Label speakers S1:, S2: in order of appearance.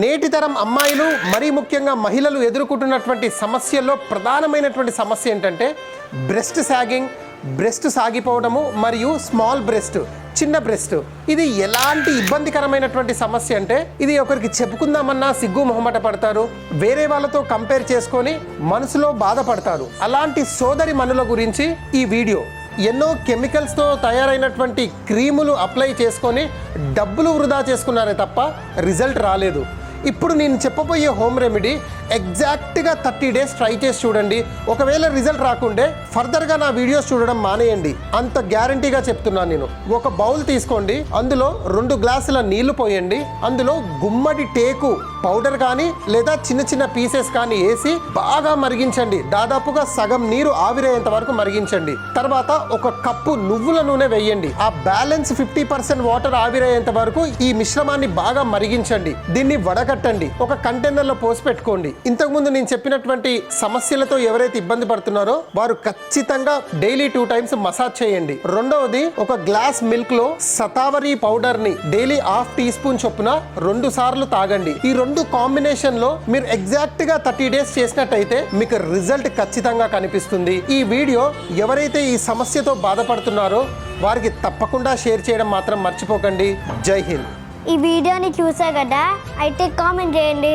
S1: నేటి తరం అమ్మాయిలు మరీ ముఖ్యంగా మహిళలు ఎదుర్కొంటున్నటువంటి సమస్యల్లో ప్రధానమైనటువంటి సమస్య ఏంటంటే బ్రెస్ట్ సాగింగ్ బ్రెస్ట్ సాగిపోవడము మరియు స్మాల్ బ్రెస్ట్ చిన్న బ్రెస్ట్. ఇది ఎలాంటి ఇబ్బందికరమైనటువంటి సమస్య అంటే ఇది ఒకరికి చెప్పుకుందామన్నా సిగ్గు మొహమాట పడతారు వేరే వాళ్ళతో కంపేర్ చేసుకొని మనసులో బాధపడతారు. అలాంటి సోదరి మనుల గురించి ఈ వీడియో. ఎన్నో కెమికల్స్తో తయారైనటువంటి క్రీములు అప్లై చేసుకొని డబ్బులు వృధా చేసుకున్నారే తప్ప రిజల్ట్ రాలేదు. ఇప్పుడు నేను చెప్పబోయే హోమ్ రెమెడీ ఎగ్జాక్ట్గా థర్టీ డేస్ ట్రై చేసి చూడండి. ఒకవేళ రిజల్ట్ రాకుండే ఫర్దర్గా నా వీడియోస్ చూడడం మానేయండి. అంత గ్యారంటీగా చెప్తున్నాను నేను. ఒక బౌల్ తీసుకోండి. అందులో రెండు గ్లాసుల నీళ్ళు పోయండి. అందులో గుమ్మడి టేకు పౌడర్ కానీ లేదా చిన్న చిన్న పీసెస్ కానీ వేసి బాగా మరిగించండి. దాదాపుగా సగం నీరు ఆవిరయ్యేంత వరకు మరిగించండి. తర్వాత ఒక కప్పు నువ్వుల నూనె వేయండి. ఆ బ్యాలెన్స్ ఫిఫ్టీ పర్సెంట్ వాటర్ ఆవిరయ్యేంత వరకు ఈ మిశ్రమాన్ని బాగా మరిగించండి. దీన్ని వడగట్టండి. ఒక కంటైనర్లో పోసి పెట్టుకోండి. ఇంతకుముందు నేను చెప్పినటువంటి సమస్యలతో ఎవరైతే ఇబ్బంది పడుతున్నారో వారు ఖచ్చితంగా డైలీ టూ టైమ్స్ మసాజ్ చేయండి. రెండవది ఒక గ్లాస్ మిల్క్లో సతావరి పౌడర్ని డైలీ హాఫ్ టీ స్పూన్ చొప్పున రెండు సార్లు తాగండి. ఈ రెండు కాంబినేషన్లో మీరు ఎగ్జాక్ట్గా థర్టీ డేస్ చేసినట్టయితే మీకు రిజల్ట్ ఖచ్చితంగా కనిపిస్తుంది. ఈ వీడియో ఎవరైతే ఈ సమస్యతో బాధపడుతున్నారో వారికి తప్పకుండా షేర్ చేయడం మాత్రం మర్చిపోకండి. జై హింద్.
S2: ఈ వీడియోని చూసా కదా? అయితే కామెంట్ చేయండి.